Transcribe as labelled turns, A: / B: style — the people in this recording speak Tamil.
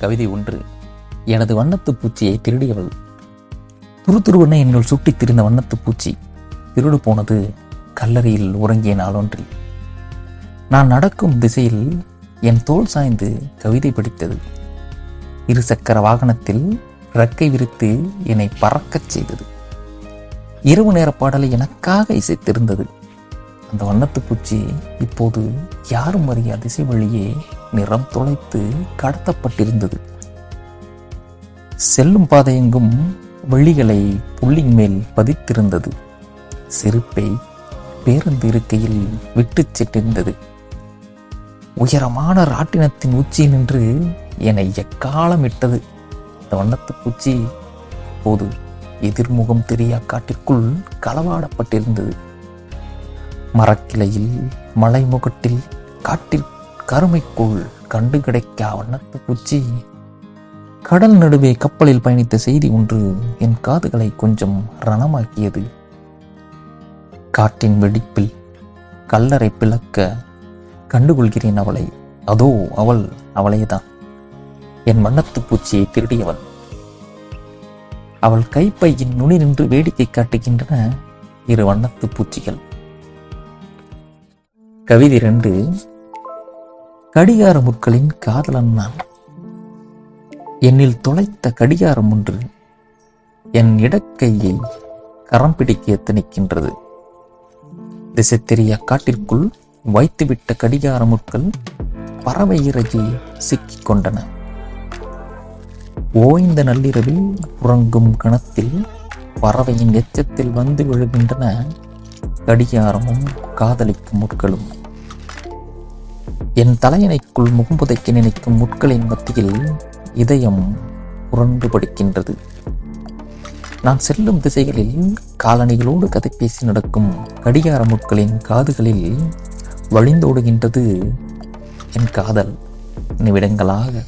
A: கவிதை ஒன்று. எனது வண்ணத்து பூச்சியை திருடியவள். துருதுருவென என்னுள் சுட்டித் திரிந்த வண்ணத்து பூச்சி. திருடு போனது கல்லறையில் உறங்கிய நாளொன்றில். நான் நடக்கும் திசையில் என் தோள் சாய்ந்து கவிதை படித்தது. இருசக்கர வாகனத்தில் ரக்கை விரித்து என்னை பறக்கச் செய்தது. இரவு நேர பாடலை எனக்காக இசைத்திருந்தது. அந்த வண்ணத்து பூச்சி இப்போது யாரும் அறியா திசை வழியே நிறம் தொலைத்து கடத்தப்பட்டிருந்தது. செல்லும் பாதையெங்கும் வெள்ளிகளை புள்ளின் மேல் பதித்திருந்தது. செருப்பை பேருந்து இருக்கையில் விட்டுச் சென்றிருந்தது உயரமான ராட்டினத்தின் உச்சி நின்று என்னை எக்காலமிட்டது இந்த வண்ணத்து பூச்சி போது எதிர்முகம் தெரியா காட்டிற்குள் களவாடப்பட்டிருந்தது. மரக்கிளையில் மலைமுகட்டில் காட்டில் கருமைக்குள் கண்டு கிடைக்கா வண்ணத்து பூச்சி. கடல் நடுவே கப்பலில் பயணித்த செய்தி ஒன்று என் காதுகளை கொஞ்சம் ரணமாக்கியது. காற்றின் வெடிப்பில் கல்லறை பிளக்க கண்டுகொள்கிறேன் அவளை. அதோ அவள் அவளேதான் என் வண்ணத்து பூச்சியை திருடியவள். அவள் கைப்பையின் நுனி நின்று வேடிக்கை காட்டுகின்றன இரு வண்ணத்து பூச்சிகள். கவிதை ரெண்டு. கடிகார முட்களின் காதலன் நான். என்னில் தொலைத்த கடிகாரம் ஒன்று என் இடக்கையை கரம் பிடிக்க எத்தனிக்கின்றது. திசை தெரிய காட்டிற்குள் வைத்துவிட்ட கடிகார முட்கள் பறவை இறகி சிக்கிக் கொண்டன. ஓய்ந்த நள்ளிரவில் உறங்கும் கணத்தில் பறவையின் எச்சத்தில் வந்து விழுகின்றன கடிகாரமும் காதலிக்கும் முட்களும். என் தலையணைக்குள் முகம்புதைக்க நினைக்கும் முட்களின் மத்தியில் இதயம் புரண்டு படுக்கின்றது. நான் செல்லும் திசைகளில் காலணிகளோடு கதை பேசி நடக்கும் கடிகார முட்களின் காதுகளில் வழிந்தோடுகின்றது என் காதல். நிமிடங்களாக